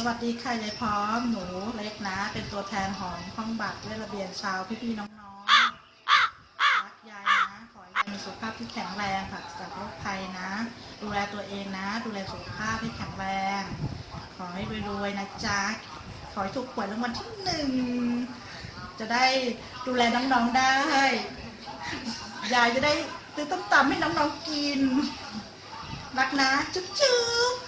สวัสดีค่ะยายพร้อมหนูเล็กนะ เป็นตัวแทนของห้องบัตรเวระเบียนชาวพี่ๆน้องๆรักยายนะ ขอให้ยายมีสุขภาพที่แข็งแรงค่ะจากโรคภัยนะ ดูแลตัวเองนะ ดูแลสุขภาพให้แข็งแรง ขอให้รวยๆนะจ๊ะขอให้ถูกหวยรางวัลที่หนึ่งจะได้ดูแลน้องๆได้ยายจะได้ซื้อต้มตำให้น้องๆกินรักนะจุ๊บ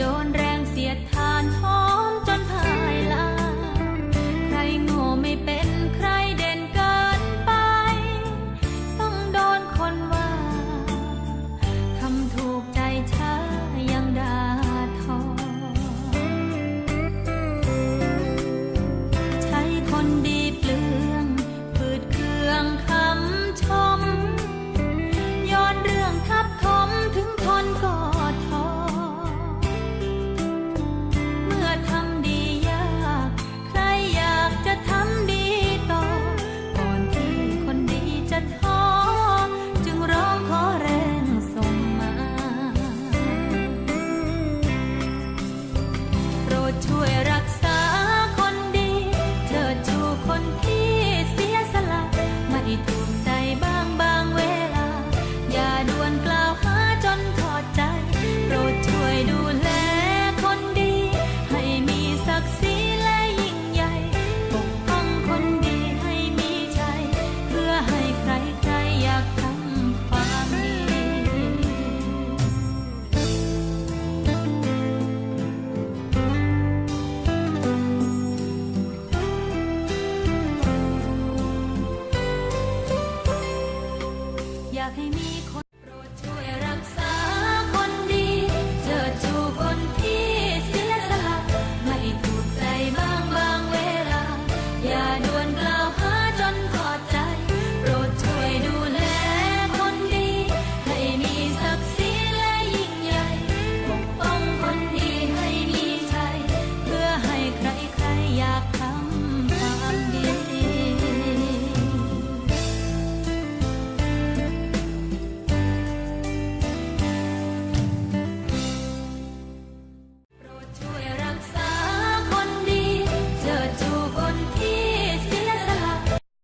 โดน 陪你